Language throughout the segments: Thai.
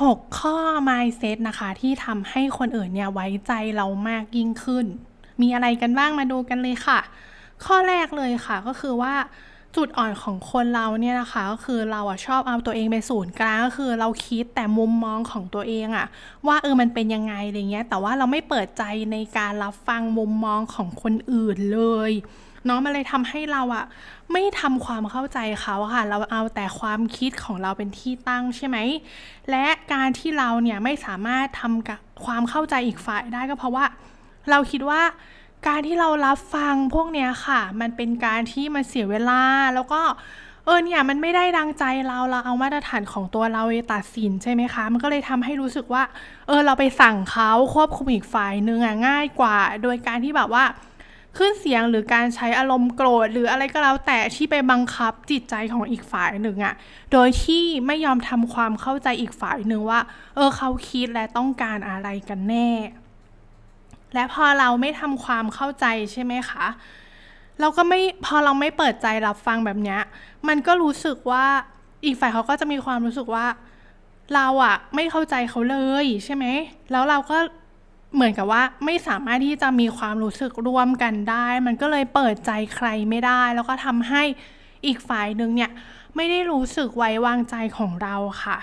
6 ข้อ mindset นะคะ ที่ทำให้คนอื่นเนี่ยไว้ใจเรามากยิ่งขึ้น มีอะไรกันบ้างมาดูกันเลยค่ะ ข้อแรกเลยค่ะก็คือว่า จุดอ่อนของคนเราเนี่ยนะคะก็คือเราอะชอบเอาตัวเองเป็นศูนย์กลางก็คือเราคิดแต่มุมมองของตัวเองอะว่าเออมันเป็นยังไงอะไรเงี้ย แต่ว่าเราไม่เปิดใจในการรับฟังมุมมองของคนอื่นเลยเนาะมันเลยทำให้เราอะไม่ทำความเข้าใจเขาค่ะ เราเอาแต่ความคิดของเราเป็นที่ตั้งใช่ไหม และการที่เราเนี่ยไม่สามารถทำกับความเข้าใจอีกฝ่ายได้ก็เพราะว่า เราคิดว่า การที่เรารับฟังพวกเนี้ยค่ะ มันเป็นการที่มันเสียเวลาแล้วก็เออเนี่ยมันไม่ได้ดังใจเราเราเอามาตรฐานของตัวเราตัดสินใช่ไหมคะ มันก็เลยทำให้รู้สึกว่า เออเราไปสั่งเขาควบคุมอีกฝ่ายนึงอะง่ายกว่า โดยการที่แบบว่าขึ้นเสียงหรือการใช้อารมณ์โกรธ หรืออะไรก็แล้วแต่ที่ไปบังคับจิตใจของอีกฝ่ายหนึ่งอะโดยที่ไม่ยอมทำความเข้าใจอีกฝ่ายหนึ่งว่า เออเขาคิดและต้องการอะไรกันแน่ และพอเราไม่ทำความเข้าใจใช่ไหมคะ เราก็ไม่พอเราไม่เปิดใจรับฟังแบบนี้มันก็รู้สึกว่าอีกฝ่ายเขาก็จะมีความรู้สึกว่า เราอะไม่เข้าใจเขาเลยใช่ไหมแล้วเราก็เหมือนกับว่าไม่สามารถที่จะมีความรู้สึกร่วมกันได้ มันก็เลยเปิดใจใครไม่ได้ แล้วก็ทำให้อีกฝ่ายหนึ่งเนี่ยไม่ได้รู้สึกไว้วางใจของเราค่ะ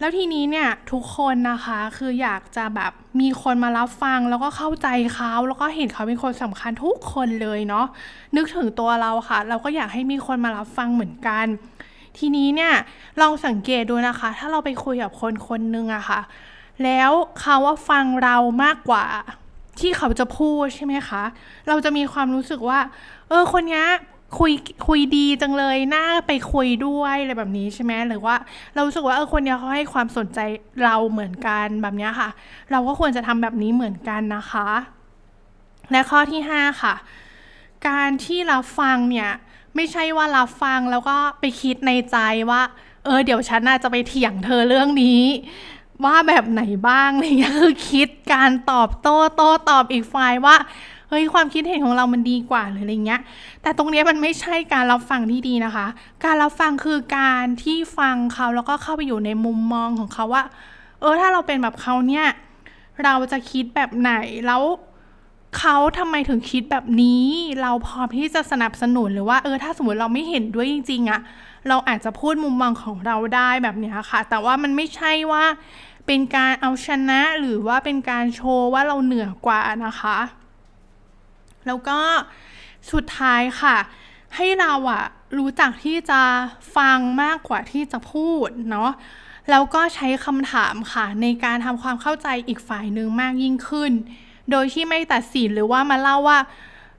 แล้วทีนี้เนี่ยทุกคนนะคะคืออยากจะแบบมีคนมารับฟังแล้วก็เข้าใจเขาแล้วก็เห็นเขาเป็นคนสำคัญทุกคนเลยเนาะนึกถึงตัวเราค่ะ เราก็อยากให้มีคนมารับฟังเหมือนกัน ทีนี้เนี่ยลองสังเกตดูนะคะ ถ้าเราไปคุยกับคนคนหนึ่งอะค่ะ แล้วเขาว่าฟังเรามากกว่าที่เขาจะพูดใช่ไหมคะ เราจะมีความรู้สึกว่า เออคนเนี้ย คุยคุยดีจังเลยน่าไปคุยด้วยอะไรแบบนี้ใช่ไหมหรือว่าเราสึกว่าเออคนเนี้ยเขาให้ความสนใจเราเหมือนกันแบบเนี้ยค่ะ เราก็ควรจะทำแบบนี้เหมือนกันนะคะ และข้อที่ 5 ค่ะ การที่เรับฟังเนี่ยไม่ใช่ว่ารับฟังแล้วก็ไปคิดในใจว่า เออเดี๋ยวฉันน่าจะไปเถียงเธอเรื่องนี้ว่าแบบไหนบ้างอะไรเงี้ยคือคิดการตอบโต้โต้ตอบอีกฝ่ายว่า เฮ้ยความคิดเห็นของเรามันดีกว่าหรืออะไรเงี้ย แต่ตรงนี้มันไม่ใช่การรับฟังที่ดีนะคะ การรับฟังคือการที่ฟังเขาแล้วก็เข้าไปอยู่ในมุมมองของเขาว่า เออถ้าเราเป็นแบบเขาเนี่ยเราจะคิดแบบไหนแล้วเขาทำไมถึงคิดแบบนี้ เราพร้อมที่จะสนับสนุนหรือว่าเออถ้าสมมติเราไม่เห็นด้วยจริงๆอะเราอาจจะพูดมุมมองของเราได้แบบเนี้ยค่ะ แต่ว่ามันไม่ใช่ว่าเป็นการเอาชนะหรือว่าเป็นการโชว์ว่าเราเหนือกว่านะคะ แล้วก็สุดท้ายค่ะ ให้เราอะรู้จักที่จะฟังมากกว่าที่จะพูดเนาะแล้วก็ใช้คำถามค่ะ ในการทำความเข้าใจอีกฝ่ายหนึ่งมากยิ่งขึ้น โดยที่ไม่ตัดสินหรือว่ามาเล่าว่า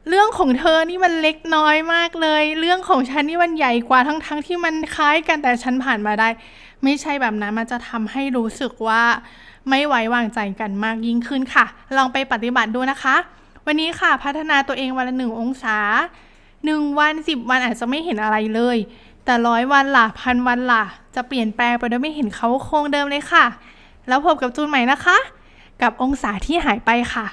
เรื่องของเธอนี่มันเล็กน้อยมากเลย เรื่องของฉันนี่มันใหญ่กว่าทั้งๆทที่มันคล้ายกันแต่ฉันผ่านมาได้ ไม่ใช่แบบนั้นมันจะทำให้รู้สึกว่า ไม่ไว้วางใจกันมากยิ่งขึ้นค่ะ ลองไปปฏิบัติดูนะคะ วันนี้ค่ะพัฒนาตัวเองวันละหนึ่งองศาหนึ่งวันสิบวันอาจจะไม่เห็นอะไรเลย แต่ร้อยวันล่ะพันวันล่ะ จะเปลี่ยนแปลงไปโดยไม่เห็นเขาโครงเดิมเลยค่ะ แล้วพบกับจูนใหม่นะคะ กับองศาที่หายไปค่ะ